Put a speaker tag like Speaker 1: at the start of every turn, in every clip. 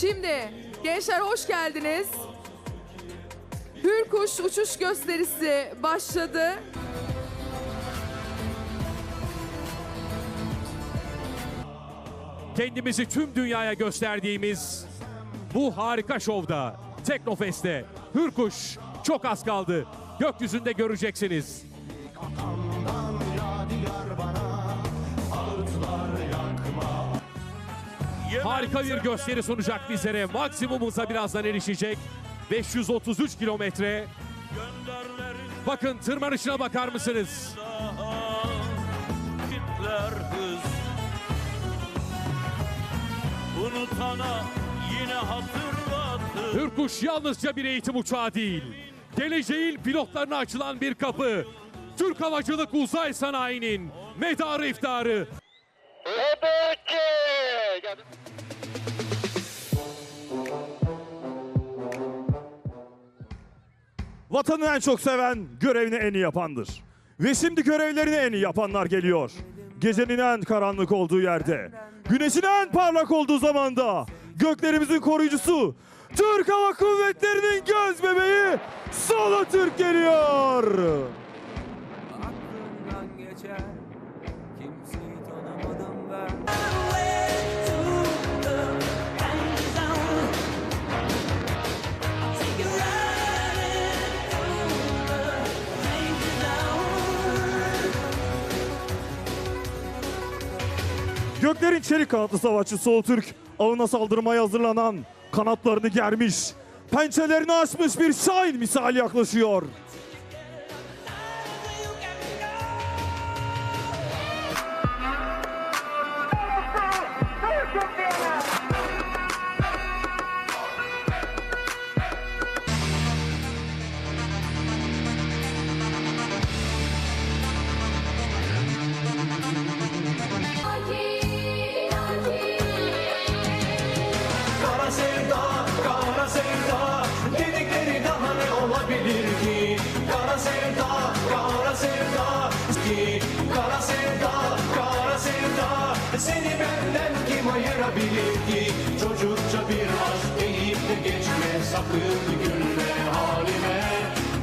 Speaker 1: Şimdi gençler hoş geldiniz. Hürkuş uçuş gösterisi başladı.
Speaker 2: kendimizi tüm dünyaya gösterdiğimiz bu harika şovda, Teknofest'te Hürkuş çok az kaldı. Gökyüzünde göreceksiniz. Harika bir gösteri sunacak bizlere. Maksimumuza birazdan erişecek. 533 kilometre. Bakın tırmanışına bakar mısınız?
Speaker 3: Unutana yine hatırlatır
Speaker 2: Hürkuş yalnızca bir eğitim uçağı değil. Geleceğin pilotlarına açılan bir kapı. Türk Havacılık Uzay Sanayi'nin medarı iftarı.
Speaker 4: Vatanı en çok seven görevini en iyi yapandır. Ve şimdi görevlerini en iyi yapanlar geliyor. Gecenin en karanlık olduğu yerde, güneşin en parlak olduğu zamanda göklerimizin koruyucusu Türk Hava Kuvvetleri'nin göz bebeği Solo Türk geliyor. Göklerin çelik kanatlı savaşçı Solo Türk avına saldırmaya hazırlanan kanatlarını germiş, pençelerini açmış bir şahin misali yaklaşıyor.
Speaker 5: Ayırabilir ki? Çocukça bir aşk deyip de geçme Sakın gülme halime.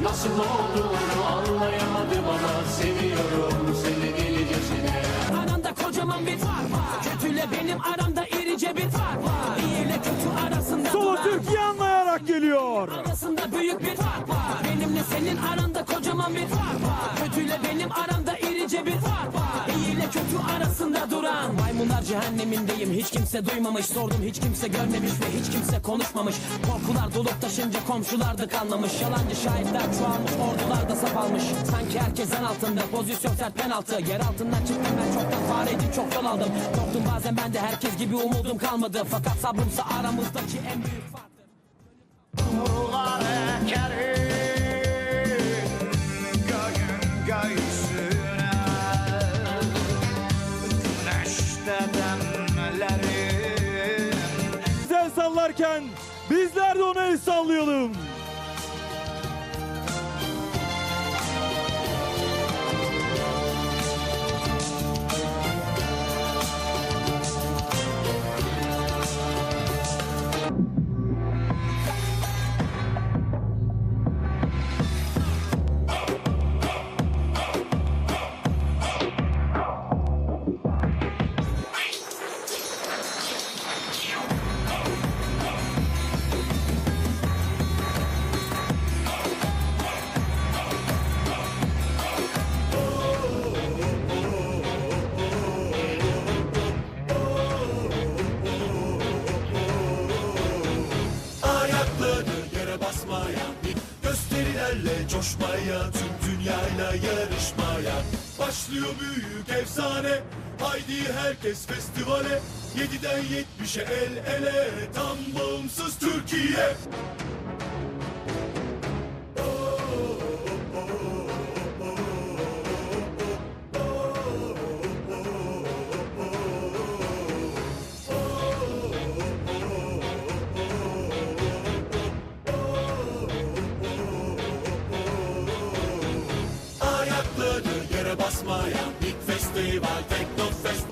Speaker 5: Nasıl olduğunu anlayamadım ama Seviyorum seni delicesine.
Speaker 6: Aramda kocaman bir fark var. Kötüyle benim aramda irice bir fark var. İyi ile kötü arasında
Speaker 4: Solo
Speaker 6: duran
Speaker 4: Türk iyi anlayarak geliyor.
Speaker 6: Arasında büyük bir fark var. Benimle senin aranda kocaman bir fark var. Kötüyle benim aramda ile kötü arasında duran. Maymunlar cehennemindeyim. Hiç kimse duymamış. Sordum hiç kimse görmemiş ve hiç kimse konuşmamış. Korkular dolup taşınca komşular da kanlamış Yalancı şahitler çoğalmış ordular da sap almış. Sanki herkesten altında pozisyon sert penaltı. Yer altından çıktım ben çoktan fareydim çok yol aldım. Korktum bazen ben de herkes gibi umudum kalmadı. Fakat sabrımsa aramızdaki en büyük fark
Speaker 3: Nurlar ekerim Göğün
Speaker 4: Sen sallarken bizler de ona el sallayalım.
Speaker 5: Gösterilerle coşmaya Tüm dünyayla yarışmaya Başlıyor büyük efsane. Haydi herkes festivale 7'den 70'e el ele Tam bağımsız Türkiye Festival Technofest.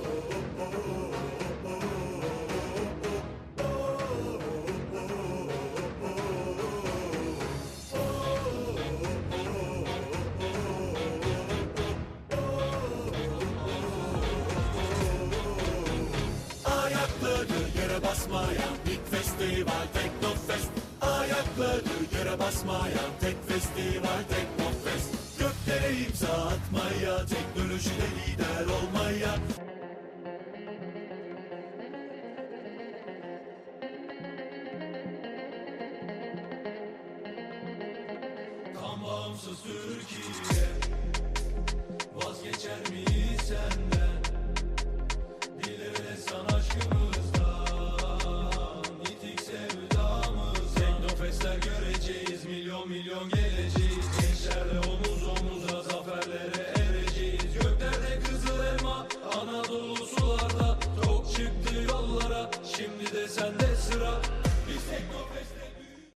Speaker 7: yere basmayan tek festival Teknofest Ayakları yere basmayan tek festival Teknofest Göklere imza atmaya teknolojileri Tam bağımsız Türkiye Vazgeçer miyiz senden